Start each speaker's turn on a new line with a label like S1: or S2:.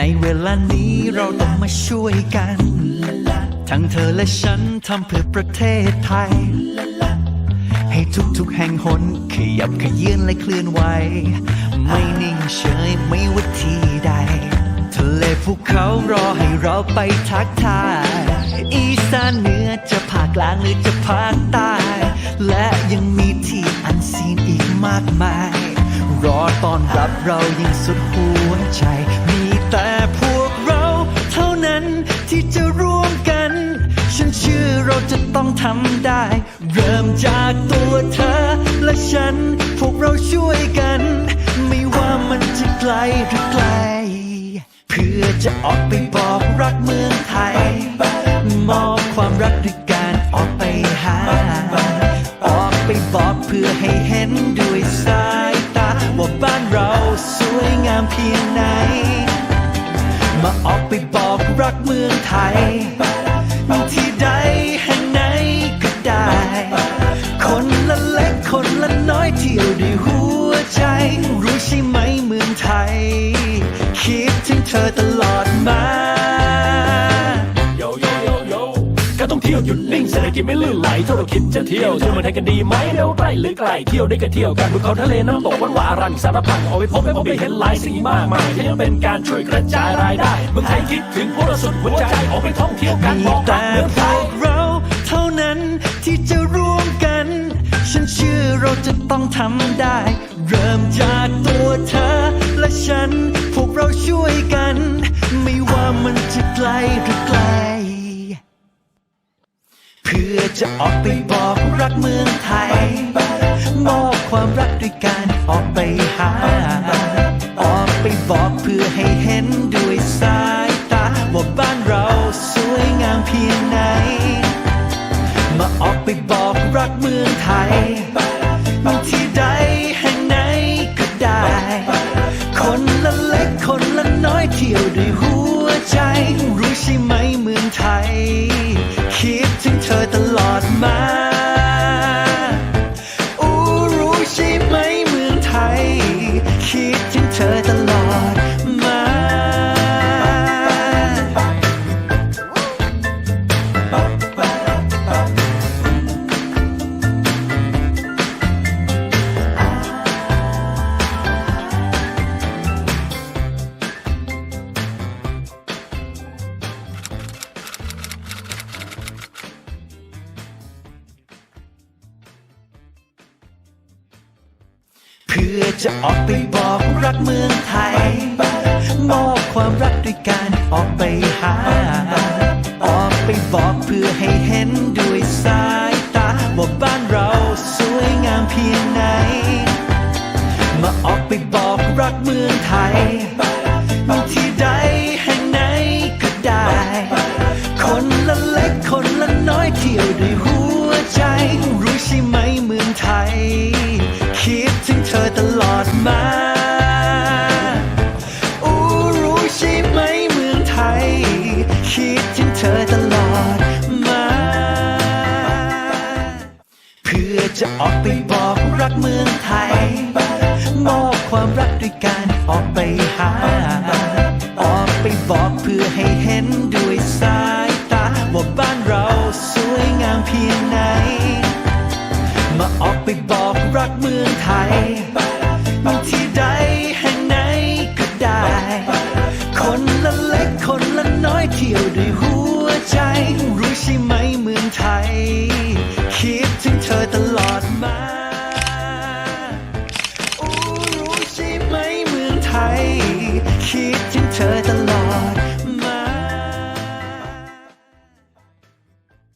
S1: ในเวลานี้เราต้องมาช่วยกัน ทั้งเธอและฉันทำเพื่อประเทศไทย ให้ทุกๆแห่งหนขยับขยื่นและเคลื่อนไหว ไม่นิ่งเฉยไม่ว่าที่ใด ทะเลภูเขารอให้เราไปทักทาย อีสานเหนือจะภาคกลางหรือจะภาคใต้ และยังมีที่อันซีนอีกมากมาย รอตอนรับเรายิ่งสุดหัวใจมี ทำได้ เริ่มจากตัวเธอ และฉัน พวกเราช่วยกัน ไม่ว่ามันจะไกลหรือไกล เพื่อจะออกไปบอกรักเมืองไทย มอบความรักด้วยการออกไปหา ออกไปบอกเพื่อให้เห็นด้วยสายตา ว่าบ้านเราสวยงามเพียงไหน มาออกไปบอกรักเมืองไทยที่ใด ใจ รู้ใช่ไหมเมืองไทย คิดถึงเธอตลอดมา
S2: โยโยโยโยการท่องเที่ยวหยุดนิ่งเศรษฐกิจไม่ลื่นไหลถ้าเราคิดจะเที่ยวเที่ยวเมืองไทยกันดีไหมเร็วใกล้หรือไกลเที่ยวได้ก็เที่ยวกันภูเขาทะเลน้ำตกวันวารันสารพัดเอาไปพบไปพบไปเห็นหลายสิ่งมากมายที่ยังเป็นการช่วยกระจายรายได้เมืองไทยคิดถึงพวกเราสุดหัวใจออกไปท่องเที่ยวกัน
S1: มี
S2: บอกรั
S1: แต่
S2: กเมืองไท
S1: ย ต้องทำได้ เริ่มจากตัวเธอและฉัน พวกเราช่วยกัน ไม่ว่ามันจะไกลหรือไกล เพื่อจะออกไปบอกรักเมืองไทย มอบความรักด้วยการออกไปหา ออกไปบอกเพื่อให้เห็นด้วยสายตา ว่าบ้านเราสวยงามเพียงไหน มาออกไปบอกรักเมืองไทย ละเล็กคนละน้อยเที่ยวด้วยหัวใจ รู้ใช่ไหมเมืองไทย คิดถึงเธอตลอดมา พื่อจะออกไปบอกรักเมืองไทย มอบความรักด้วยการออกไปหา ออกไปบอกเพื่อให้เห็นด้วยสายตาว่าบ้านเราสวยงามเพียงไหน มาออกไปบอกรักเมืองไทยที่ใดแห่งไหนก็ได้ คนละเล็กคนละน้อยเที่ยวด้วยหัวใจรู้ใช่ไหม จะออกไปบอกรักเมืองไทย มอบความรักด้วยการออกไปหา ออกไปบอกเพื่อให้เห็นด้วยสายตา ว่าบ้านเราสวยงามเพียงไหน มาออกไปบอกรักเมืองไทย คิดถึงเธอตลอด